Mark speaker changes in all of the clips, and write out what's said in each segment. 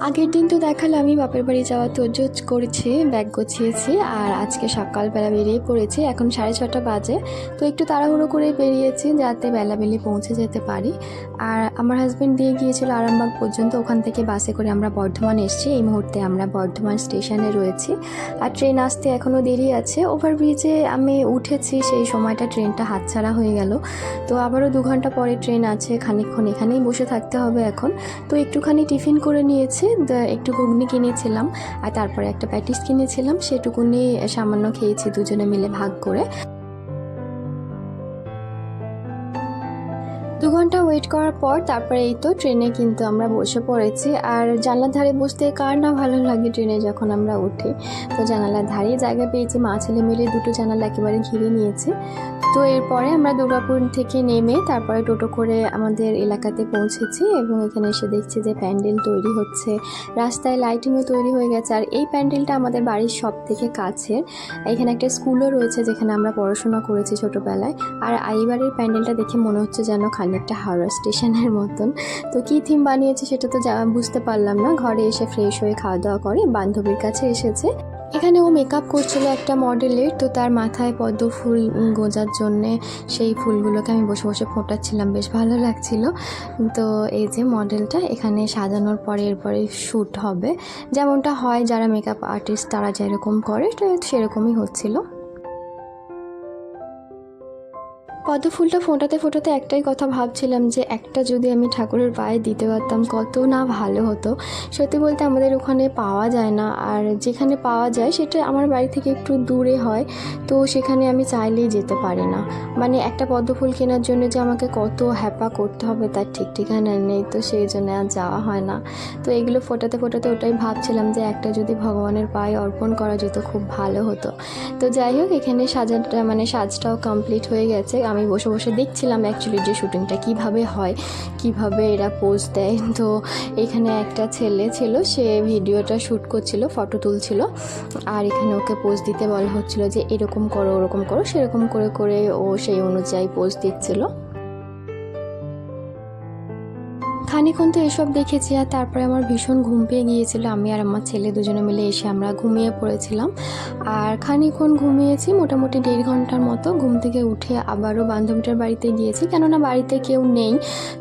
Speaker 1: আগের দিন তো দেখালে আমি বাপের বাড়ি যাওয়া তোজোজ করেছি, ব্যাগ গুছিয়েছি, আর আজকে সকালবেলা বেরিয়ে পড়েছি, এখন সাড়ে ছটা বাজে, তো একটু তাড়াহুড়ো করে বেরিয়েছি যাতে বেলাবেলি পৌঁছে যেতে পারি। আর আমার হাজব্যান্ড দিয়ে গিয়েছিল আরামবাগ পর্যন্ত, ওখান থেকে বাসে করে আমরা বর্ধমান এসেছি, এই মুহূর্তে আমরা বর্ধমান স্টেশনে রয়েছি। আর ট্রেন আসতে এখনও দেরি আছে ওভারব্রিজে আমি উঠেছি, সেই সময়টা ট্রেনটা হাতছাড়া হয়ে গেল। তো আবারও দু ঘণ্টা পরে ট্রেন আছে, খানিকক্ষণ এখানেই বসে থাকতে হবে এখন। তো একটুখানি টিফিন করে নিয়েছি একটু ঘুগনি কিনেছিলাম আর তারপরে একটা প্যাটিস কিনেছিলাম, সেটুকুনি সামান্য খেয়েছি দুজনে মিলে ভাগ করে। ঘণ্টা ওয়েট করার পর তারপরে এই তো ট্রেনে কিন্তু আমরা বসে পড়েছি। আর জানলার ধারে বসতে কার না ভালো লাগে ট্রেনে যখন আমরা উঠি। তো জানালার ধারে জায়গা পেয়েছি, মা ছেলে মিলে দুটো জানালা একেবারে ঘিরে নিয়েছি। তো এরপরে আমরা দুর্গাপুর থেকে নেমে তারপরে টোটো করে আমাদের এলাকাতে পৌঁছেছি এবং এখানে এসে দেখছি যে প্যান্ডেল তৈরি হচ্ছে। রাস্তায় লাইটিংও তৈরি হয়ে গেছে। আর এই প্যান্ডেলটা আমাদের বাড়ির সব থেকে কাছের। এখানে একটা স্কুলও রয়েছে যেখানে আমরা পড়াশোনা করেছি ছোটোবেলায়। আর এইবারের প্যান্ডেলটা দেখে মনে হচ্ছে যেন খানিকটা হাওড়া স্টেশনের মতন। তো কী থিম বানিয়েছে সেটা তো যা বুঝতে পারলাম না। ঘরে এসে ফ্রেশ হয়ে খাওয়া দাওয়া করে বান্ধবীর কাছে এসেছে। এখানে ও মেকআপ করছিল একটা মডেলের তো তার মাথায় পদ্ম ফুল গোঁজার জন্যে সেই ফুলগুলোকে আমি বসে বসে ফোটাচ্ছিলাম। বেশ ভালো লাগছিল। তো এই যে মডেলটা এখানে সাজানোর পরে এরপরে শ্যুট হবে। যেমনটা হয় যারা মেকআপ আর্টিস্ট তারা যেরকম করে সেরকমই হচ্ছিল। পদ্ম ফুলটা ফোটাতে ফোটাতে একটাই কথা ভাবছিলাম যে একটা যদি আমি ঠাকুরের পায়ে দিতে পারতাম, কত না ভালো হতো। সত্যি বলতে আমাদের ওখানে পাওয়া যায় না। আর যেখানে পাওয়া যায়, সেটা আমার বাড়ি থেকে একটু দূরে হয়, তো সেখানে আমি চাইলেই যেতে পারি না। মানে একটা পদ্ম ফুল কেনার জন্য যে আমাকে কত হ্যাপা করতে হবে, তার ঠিক ঠিকানা নেই, তো সেই জন্য আর যাওয়া হয় না। তো এগুলো ফোটাতে ফোটাতে ওটাই ভাবছিলাম যে একটা যদি ভগবানের পায়ে অর্পণ করা যেত, খুব ভালো হতো। তো যাই হোক, এখানে সাজাটা মানে সাজটাও কমপ্লিট হয়ে গেছে। আমি বসে বসে দেখছিলাম অ্যাকচুয়ালি যে শ্যুটিংটা কীভাবে হয়, কীভাবে এরা পোজ দেয়। তো এখানে একটা ছেলে ছিল, সে ভিডিওটা শ্যুট করছিল ফটো তুলছিল, আর এখানে ওকে পোজ দিতে বলা হচ্ছিল যে এরকম করো, ওরকম করো, সেরকম করে করে ও সেই অনুযায়ী পোজ দিচ্ছিল। খানিক্ষণ তো এসব দেখেছি আর তারপরে আমার ভীষণ ঘুম পেয়ে গিয়েছিল। আমি আর আমার ছেলে দুজনে মিলে এসে আমরা ঘুমিয়ে পড়েছিলাম। আর খানিক্ষণ ঘুমিয়েছি, মোটামুটি দেড় ঘণ্টার মতো ঘুম থেকে উঠে আবারও বান্ধবীটার বাড়িতে গিয়েছি। কেননা বাড়িতে কেউ নেই,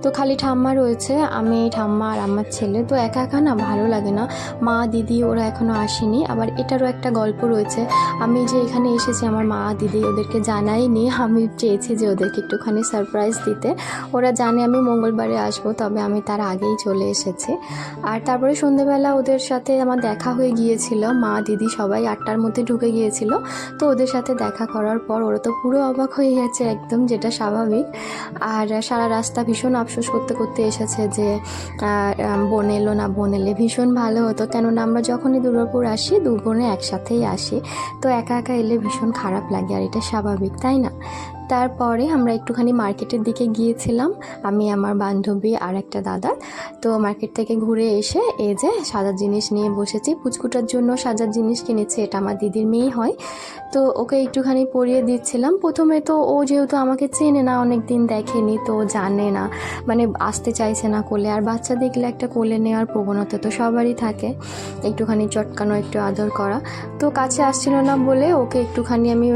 Speaker 1: তো খালি ঠাম্মা রয়েছে, আমি, ঠাম্মা আর আমার ছেলে। তো একা একা না, ভালো লাগে না। মা, দিদি ওরা এখনও আসেনি। আবার এটারও একটা গল্প রয়েছে, আমি যে এখানে এসেছি, আমার মা, দিদি ওদেরকে জানাইনি আমি চেয়েছি যে ওদেরকে একটুখানি সারপ্রাইজ দিতে। ওরা জানে আমি মঙ্গলবারে আসব, তবে আমি তার আগেই চলে এসেছে। আর তারপরে সন্ধেবেলা ওদের সাথে আমার দেখা হয়ে গিয়েছিল। মা, দিদি সবাই আটটার মধ্যে ঢুকে গিয়েছিল। তো ওদের সাথে দেখা করার পর ওরা তো পুরো অবাক হয়ে গেছে একদম, যেটা স্বাভাবিক। আর সারা রাস্তা ভীষণ আফসোস করতে করতে এসেছে যে বোন এলো না, বোন এলে ভীষণ ভালো হতো। কেননা আমরা যখনই দুর্গাপুর আসি দু বোনে একসাথেই আসি। তো একা একা এলে ভীষণ খারাপ লাগে, আর এটা স্বাভাবিক, তাই না? তারপরে আমরা একটুখানি মার্কেটের দিকে গিয়েছিলাম, আমি, আমার বান্ধবী আর একটা দাদা। তো মার্কেট থেকে ঘুরে এসে এই যে সাজার জিনিস নিয়ে বসেছি, পুচকুটার জন্য সাজার জিনিস কিনেছি, এটা আমার দিদির মেয়ে হয়। তো ওকে একটুখানি পরিয়ে দিচ্ছিলাম। প্রথমে তো ও যেহেতু আমাকে চেনে না অনেক দিন দেখেনি, তো জানে না। মানে আসতে চাইছে না কোলে, আর বাচ্চা দেখলে একটা কোলে নেওয়ার প্রবণতা তো সবারই থাকে। একটুখানি চটকানো, একটু আদর করা। তো কাছে আসছিল না বলে ওকে একটুখানি আমি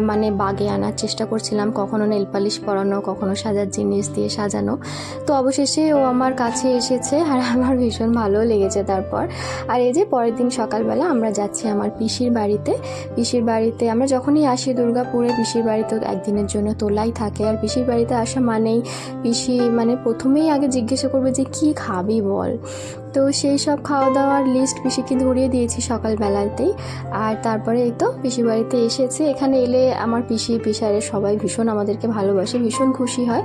Speaker 1: মানে বাগে আনার চেষ্টা করছিলাম। কখনো নেল পালিশ পরানো, কখনো সাজার জিনিস দিয়ে সাজানো। তো অবশেষে ও আমার কাছে এসেছে আর আমার ভীষণ ভালো লেগেছে তারপর। আর এই যে পরের দিন সকালবেলা আমরা যাচ্ছি আমার পিসির বাড়িতে। পিসির বাড়িতে আমরা যখনই আসি দুর্গাপুরে, পিসির বাড়িতে একদিনের জন্য তোলাই থাকে। আর পিসির বাড়িতে আসা মানেই পিসি মানে প্রথমেই আগে জিজ্ঞাসা করবে যে, কি খাবি বল? তো সেই সব খাওয়া দাওয়ার লিস্ট পিসিকে ধরিয়ে দিয়েছি সকালবেলাতেই। আর তারপরে এই তো পিসি বাড়িতে এসেছে। এখানে এলে আমার পিসি পিসারের সবাই ভীষণ আমাদেরকে ভালোবাসে, ভীষণ খুশি হয়।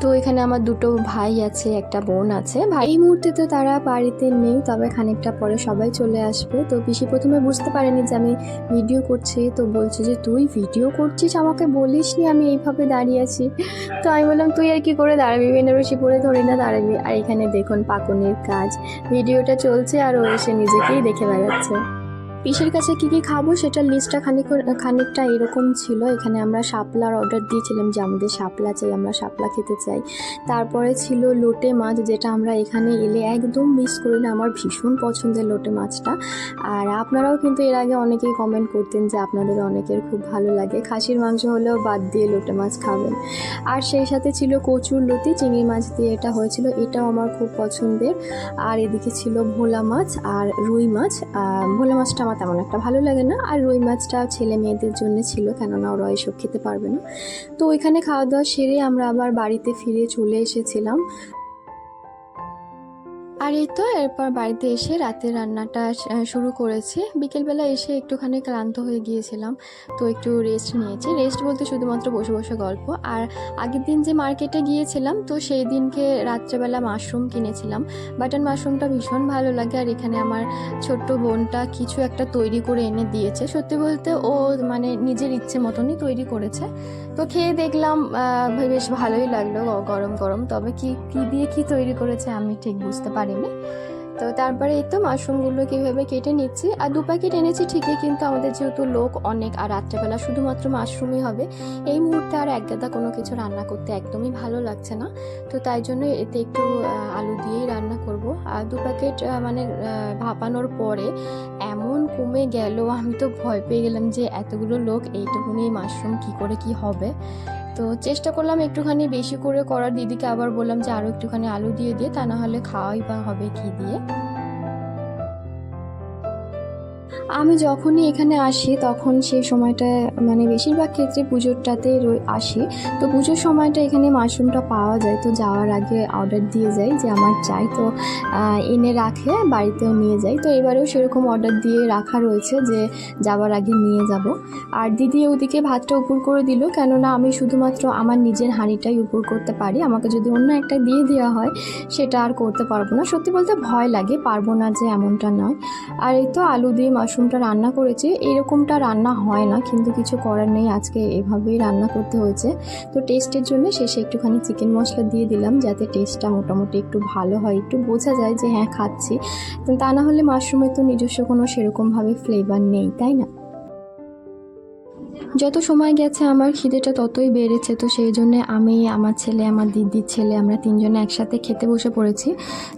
Speaker 1: তো এখানে আমার দুটো ভাই আছে, একটা বোন আছে। ভাই, এই মুহূর্তে তো তারা বাড়িতে নেই, তবে খানিকটা পরে সবাই চলে আসবে। তো পিসি প্রথমে বুঝতে পারেনি যে আমি ভিডিও করছি, তো বলছে যে, তুই ভিডিও করছিস? আমাকে বলিস নি আমি এইভাবে দাঁড়িয়ে আছি? তো আমি বললাম, তুই আর কি করে দাঁড়াবি? বেনারসি পরে ধরে না দাঁড়াবি। আর এখানে দেখুন, পাকনের কাজ। ভিডিওটা চলছে আর ও এসে নিজেকেই দেখে বেড়াচ্ছে। পিসের কাছে কি কি খাব সেটার লিস্টটা খানিক খানিকটা এরকম ছিল। এখানে আমরা শাপলার অর্ডার দিয়েছিলাম যে আমাদের শাপলা চাই, আমরা শাপলা খেতে চাই। তারপরে ছিল লোটে মাছ, যেটা আমরা এখানে এলে একদম মিস করি না। আমার ভীষণ পছন্দের লোটে মাছটা। আর আপনারাও কিন্তু এর আগে অনেকেই কমেন্ট করতেন যে আপনাদের অনেকের খুব ভালো লাগে। খাসির মাংস হলেও বাদ দিয়ে লোটে মাছ খাবেন। আর সেই সাথে ছিল কচুর লতি, চিংড়ি মাছ দিয়ে এটা হয়েছিল। এটাও আমার খুব পছন্দের। আর এদিকে ছিল ভোলা মাছ আর রুই মাছ। ভোলা মাছটা আমার তেমন একটা ভালো লাগে না। আর রুই মাছটা ছেলে মেয়েদের জন্য ছিল, কেননা ওরা এসব খেতে পারবে না। তো ওইখানে খাওয়া দাওয়া সেরে আমরা আবার বাড়িতে ফিরে চলে এসেছিলাম। আর এই তো এরপর বাড়িতে এসে রাতের রান্নাটা শুরু করেছি। বিকেলবেলা এসে একটুখানি ক্লান্ত হয়ে গিয়েছিলাম, তো একটু রেস্ট নিয়েছি। রেস্ট বলতে শুধুমাত্র বসে বসে গল্প। আর আগের দিন যে মার্কেটে গিয়েছিলাম, তো সেই দিনকে রাত্রেবেলা মাশরুম কিনেছিলাম। বাটন মাশরুমটা ভীষণ ভালো লাগে। আর এখানে আমার ছোট্ট বোনটা কিছু একটা তৈরি করে এনে দিয়েছে। সত্যি বলতে ও মানে নিজের ইচ্ছে মতনই তৈরি করেছে। তো খেয়ে দেখলাম বেশ ভালোই লাগল গরম গরম। তবে কি কি দিয়ে কি তৈরি করেছে আমি ঠিক বুঝতে পারিনি। তো তারপরে এই তো মাশরুমগুলো কীভাবে কেটে নিচ্ছি। আর দু প্যাকেট এনেছি ঠিকই, কিন্তু আমাদের যেহেতু লোক অনেক, আর রাত্রেবেলা শুধুমাত্র মাশরুমই হবে, এই মুহূর্তে আর এক গাদা কোনো কিছু রান্না করতে একদমই ভালো লাগছে না। তো তাই জন্য এতে একটু আলু দিয়েই রান্না করব। আর দু প্যাকেট মানে ভাপানোর পরে এমন কমে গেল, আমি তো ভয় পেয়ে গেলাম যে এতগুলো লোক এইটুকুনি মাশরুম কি করে কি হবে। তো চেষ্টা করলাম একটুখানি বেশি করে করার। দিদিকে আবার বললাম যে আরও একটুখানি আলু দিয়ে দিয়ে তা না হলে খাওয়াই বা হবে কি দিয়ে। আমি যখনই এখানে আসি, তখন সেই সময়টা মানে বেশিরভাগ ক্ষেত্রে পুজোরটাতে আসি। তো পুজোর সময়টা এখানে মাশরুমটা পাওয়া যায়। তো যাওয়ার আগে অর্ডার দিয়ে যাই যে আমার চাই। তো এনে রাখে, বাড়িতেও নিয়ে যাই। তো এবারেও সেরকম অর্ডার দিয়ে রাখা রয়েছে যে যাওয়ার আগে নিয়ে যাব। আর দিদি ওদিকে ভাতটা উপর করে দিল, কেননা আমি শুধুমাত্র আমার নিজের হাঁড়িটাই উপর করতে পারি। আমাকে যদি অন্য একটা দিয়ে দেওয়া হয়, সেটা আর করতে পারব না। সত্যি বলতে ভয় লাগে, পারব না যে এমনটা নয়। আর এই তো আলু দিয়ে মাশরুমটা রান্না করেছি, এরকমটা রান্না হয় না, কিন্তু কিছু করার নেই, আজকে এভাবেই রান্না করতে হয়েছে। তো টেস্টের জন্য শেষে একটুখানি চিকেন মশলা দিয়ে দিলাম, যাতে টেস্টটা মোটামুটি একটু ভালো হয়, একটু বোঝা যায় যে হ্যাঁ খাচ্ছি। তা না হলে মাশরুমের তো নিজস্ব কোনো সেরকমভাবে ফ্লেভার নেই, তাই না? যত সময় গেছে, আমার খিদেটা ততই বেড়েছে। তো সেই জন্য আমি, আমার ছেলে, আমার দিদির ছেলে, আমরা তিনজনে একসাথে খেতে বসে পড়েছি।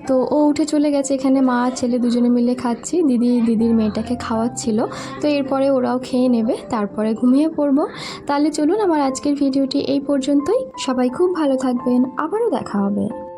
Speaker 1: তো ও উঠে চলে গেছে, এখানে মা, ছেলে দুজনে মিলে খাচ্ছি। দিদি, দিদির মেয়েটাকে খাওয়াচ্ছিল। তো এরপরে ওরাও খেয়ে নেবে, তারপরে ঘুমিয়ে পড়ব। তাহলে চলুন, আমার আজকের ভিডিওটি এই পর্যন্তই। সবাই খুব ভালো থাকবেন। আবারও দেখা হবে।